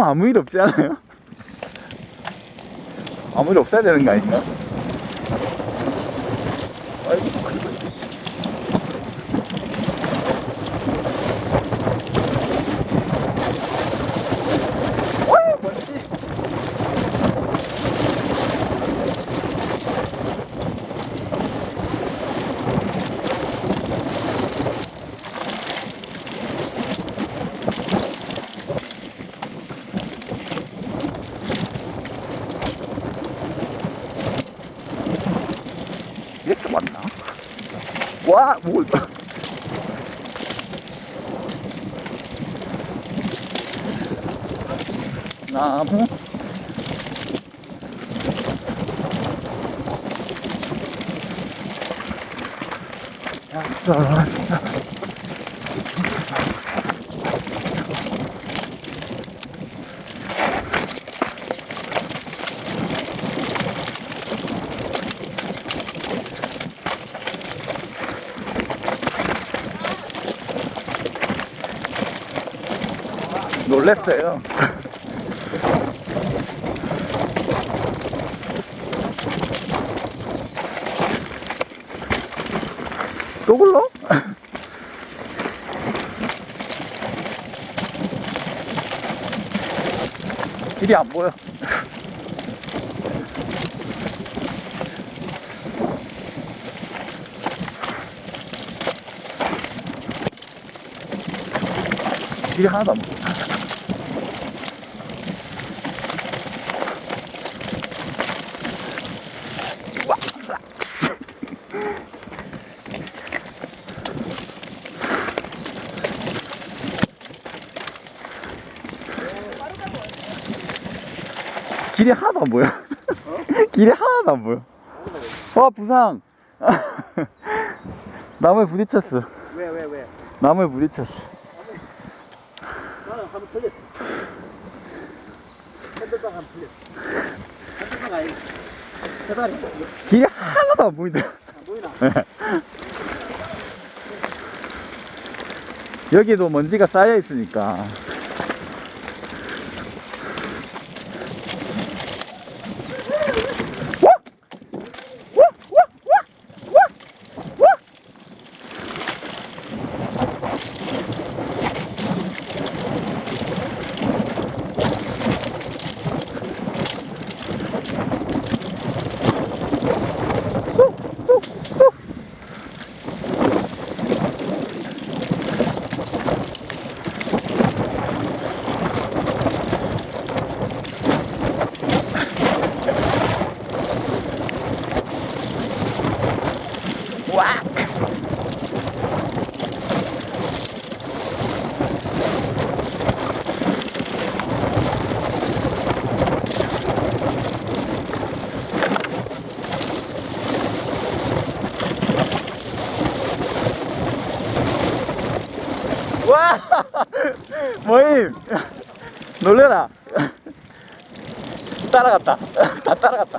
아무 일 없지 않아요? 아무 일 없어야 되는 거 아닌가? 아이고, 그리고 이거 씨. 이렇게 맞나? 와, 뭐. 나무. 왔어, 왔어. 놀랬어요. 또 굴러? 길이 안 보여. 길이 하나도 안 보여. 길이 하나도 안 보여. 길이 하나도 안 보여. 와, 부상. 나무에 부딪혔어. 왜, 왜, 왜? 나무에 부딪혔어. 나는 한번 틀렸어. 핸들방 한번 틀렸어. 핸들방 아니 페달이 안 길이 하나도 안 보인다. 보이나? 여기도 먼지가 쌓여 있으니까. 와! 와! 모임! 놀래라! 따라갔다. 따라갔다.